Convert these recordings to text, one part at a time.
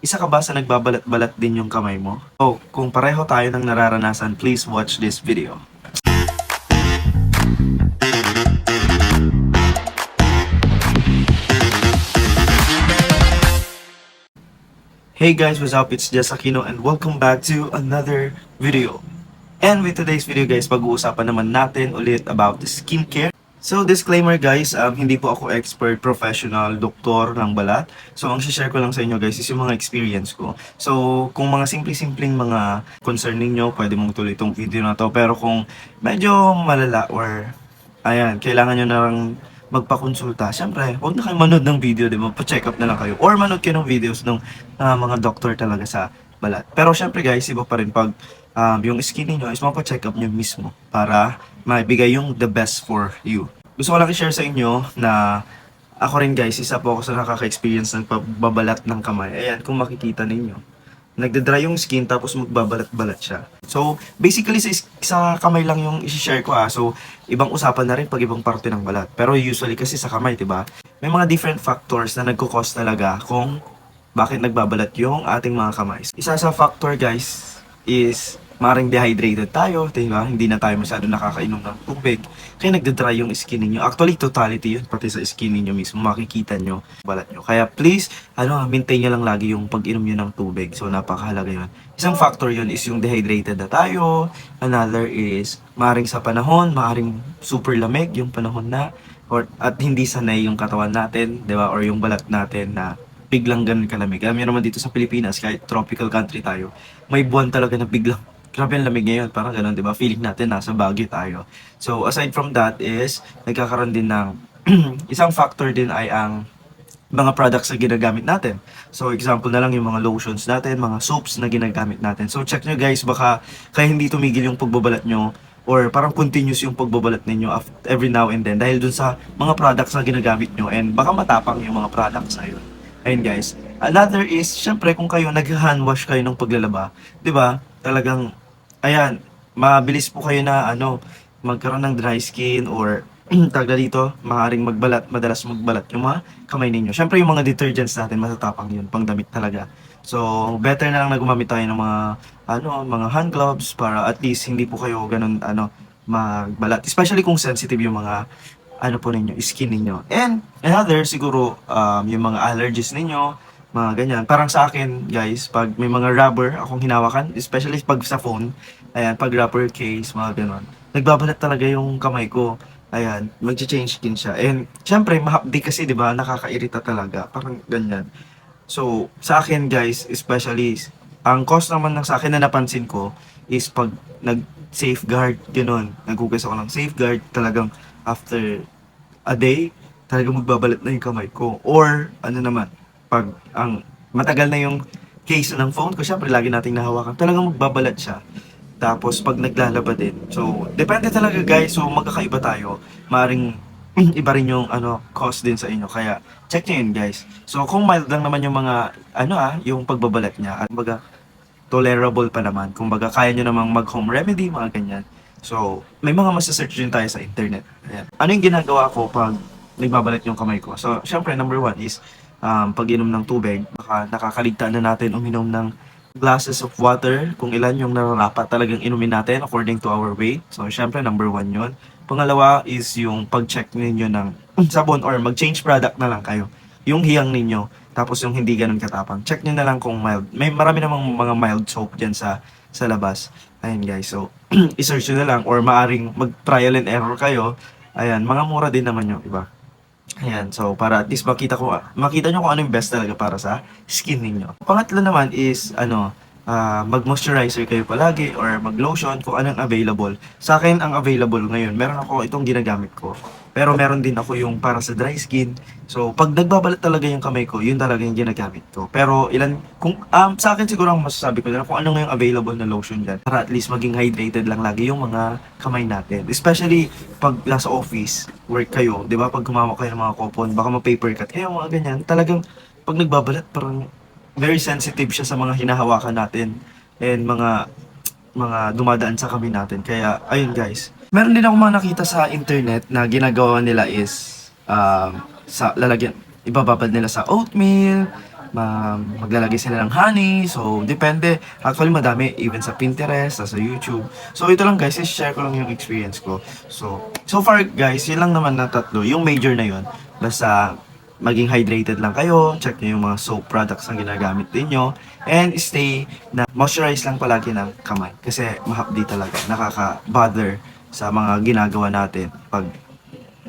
Isa ka ba sa nagbabalat-balat din yung kamay mo? O kung pareho tayo ng nararanasan, please watch this video. Hey guys, what's up? It's Jess Aquino and welcome back to another video. And with today's video guys, pag-uusapan naman natin ulit about the skincare. So disclaimer guys, um, hindi po ako expert, professional, doktor ng balat. So ang share ko lang sa inyo guys is yung mga experience ko. So kung mga simple-simpleng mga concern ninyo, pwede mong tuloy itong video na to. Pero kung medyo malala or ayan, kailangan nyo na lang magpakonsulta, syempre, huwag na kayo manood ng video, di ba? Pa-check up na lang kayo. Or manood kayo ng videos ng ah, mga doctor talaga sa balat. Pero syempre guys, iba pa rin pag um, yung skin niyo is mapa-check up nyo mismo para maibigay yung the best for you. Gusto ko lang i-share sa inyo na ako rin guys, isa po ako sa nakaka-experience ng pagbabalat ng kamay. Ayan, kung makikita ninyo. Nagda-dry yung skin tapos magbabalat-balat siya. So, basically sa, sa kamay lang yung i-share ko ah. So, ibang usapan na rin pag ibang parte ng balat. Pero usually kasi sa kamay, 'di ba? May mga different factors na nagko-cause talaga kung bakit nagbabalat yung ating mga kamay. Isa sa factor guys is maring dehydrated tayo, di ba? Hindi na tayo masyado nakakainom ng tubig. Kaya nagda-dry yung skin ninyo. Actually, totality yun, pati sa skin ninyo mismo, makikita nyo, balat nyo. Kaya please, ano, maintain nyo lang lagi yung pag-inom nyo ng tubig. So, napakahalaga yun. Isang factor yun is yung dehydrated na tayo. Another is, maring sa panahon, maring super lamig yung panahon na, or, at hindi sanay yung katawan natin, di ba? Or yung balat natin na biglang ganun kalamig. Alam niyo naman dito sa Pilipinas, kahit tropical country tayo, may buwan talaga na biglang Grabe ang lamig ngayon, parang ganun, di ba? Feeling natin nasa Baguio tayo. So, aside from that is, nagkakaroon din ng, isang factor din ay ang mga products na ginagamit natin. So, example na lang yung mga lotions natin, mga soaps na ginagamit natin. So, check nyo guys, baka kaya hindi tumigil yung pagbabalat nyo or parang continuous yung pagbabalat ninyo every now and then dahil dun sa mga products na ginagamit nyo and baka matapang yung mga products na yun. Ayun guys. Another is, syempre kung kayo nag-hand wash kayo ng paglalaba, di ba? Talagang, ayan, mabilis po kayo na ano, magkaroon ng dry skin or tagda dito, maaaring magbalat, madalas magbalat yung mga kamay ninyo. Syempre yung mga detergents natin, matatapang yun, pang damit talaga. So, better na lang na gumamit tayo ng mga, ano, mga hand gloves para at least hindi po kayo ganun, ano, magbalat. Especially kung sensitive yung mga, ano po ninyo, skin ninyo. And another, siguro, um, yung mga allergies ninyo, mga ganyan. Parang sa akin, guys, pag may mga rubber akong hinawakan, especially pag sa phone, ayan, pag rubber case, mga ganon, nagbabalat talaga yung kamay ko. Ayan, mag-change skin siya. And, syempre, mahapdi kasi, di ba, nakakairita talaga. Parang ganyan. So, sa akin, guys, especially, ang cause naman ng sa akin na napansin ko is pag nag-safeguard, gano'n. Naghugas ako ng safeguard, talagang after a day, talagang magbabalat na yung kamay ko. Or, ano naman, pag ang matagal na yung case ng phone ko, syempre lagi nating nahawakan, talagang magbabalat siya. Tapos pag naglalaba din. So, depende talaga guys. So, magkakaiba tayo. Maring iba rin yung ano, cost din sa inyo. Kaya, check nyo yun guys. So, kung mild lang naman yung mga, ano ah, yung pagbabalat niya. At baga, tolerable pa naman. Kung baga, kaya nyo namang mag-home remedy, mga ganyan. So, may mga masasearch din tayo sa internet. Ayan. Ano yung ginagawa ko pag nagbabalat yung kamay ko? So, syempre, number one is, um, pag-inom ng tubig. Baka nakakaligtaan na natin uminom ng glasses of water, kung ilan yung nararapat talagang inumin natin according to our weight. So, syempre, number one yun. Pangalawa is yung pag-check ninyo ng sabon or mag-change product na lang kayo. Yung hiyang ninyo, tapos yung hindi ganun katapang. Check nyo na lang kung mild. May marami namang mga mild soap dyan sa sa labas. Ayan guys, so i-search nyo na lang or maaring mag-trial and error kayo. Ayan, mga mura din naman yung iba. Ayan, so para at least makita ko makita nyo kung ano yung best talaga para sa skin ninyo. Pangatlo naman is ano, ah, mag-moisturizer kayo palagi or mag-lotion kung anong available. Sa akin ang available ngayon, meron ako itong ginagamit ko. Pero meron din ako yung para sa dry skin. So, pag nagbabalat talaga yung kamay ko, yun talaga yung ginagamit ko. Pero ilan, kung, um, sa akin siguro ang masasabi ko na kung ano yung available na lotion dyan. Para at least maging hydrated lang lagi yung mga kamay natin. Especially pag nasa office, work kayo, di ba? Pag kumama kayo ng mga coupon, baka ma-paper cut kayo, mga ganyan. Talagang, pag nagbabalat, parang very sensitive siya sa mga hinahawakan natin and mga mga dumadaan sa kami natin. Kaya, ayun guys. Meron din ako mga nakita sa internet na ginagawa nila is um, sa lalagyan, ibababad nila sa oatmeal, ma- maglalagay sila ng honey. So, depende. Actually, madami. Even sa Pinterest, sa YouTube. So, ito lang guys, share ko lang yung experience ko. So, so far guys, yun lang naman na tatlo. Yung major na yun. Basta, maging hydrated lang kayo. Check nyo yung mga soap products na ginagamit ninyo. And stay na moisturize lang palagi ng kamay. Kasi mahapdi talaga. Nakaka-bother sa mga ginagawa natin pag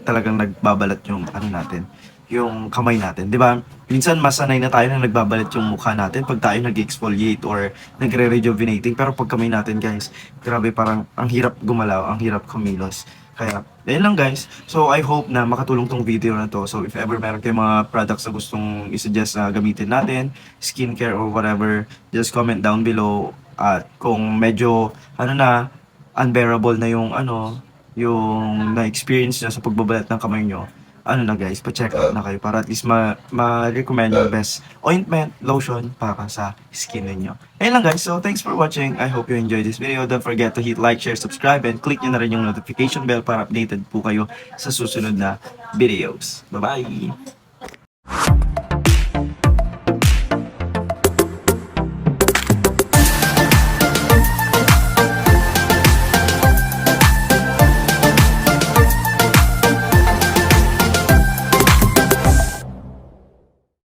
talagang nagbabalat yung ano natin, yung kamay natin, 'di ba? Minsan masanay na tayo na nagbabalat yung mukha natin pag tayo nag-exfoliate or nagre-rejuvenating pero pag kamay natin, guys, grabe parang ang hirap gumalaw, ang hirap kumilos. Kaya, ayun lang guys. So, I hope na makatulong tong video na to. So, if ever meron kayong mga products na gustong isuggest na gamitin natin, skincare or whatever, just comment down below. At kung medyo, ano na, unbearable na yung ano, yung na-experience nyo sa pagbabalat ng kamay nyo, ano na guys, pa-check out na kayo para at least ma- ma-recommend yung best ointment, lotion para sa skin ninyo. Ayun lang guys, so thanks for watching. I hope you enjoyed this video. Don't forget to hit like, share, subscribe, and click nyo na rin yung notification bell para updated po kayo sa susunod na videos. Bye-bye!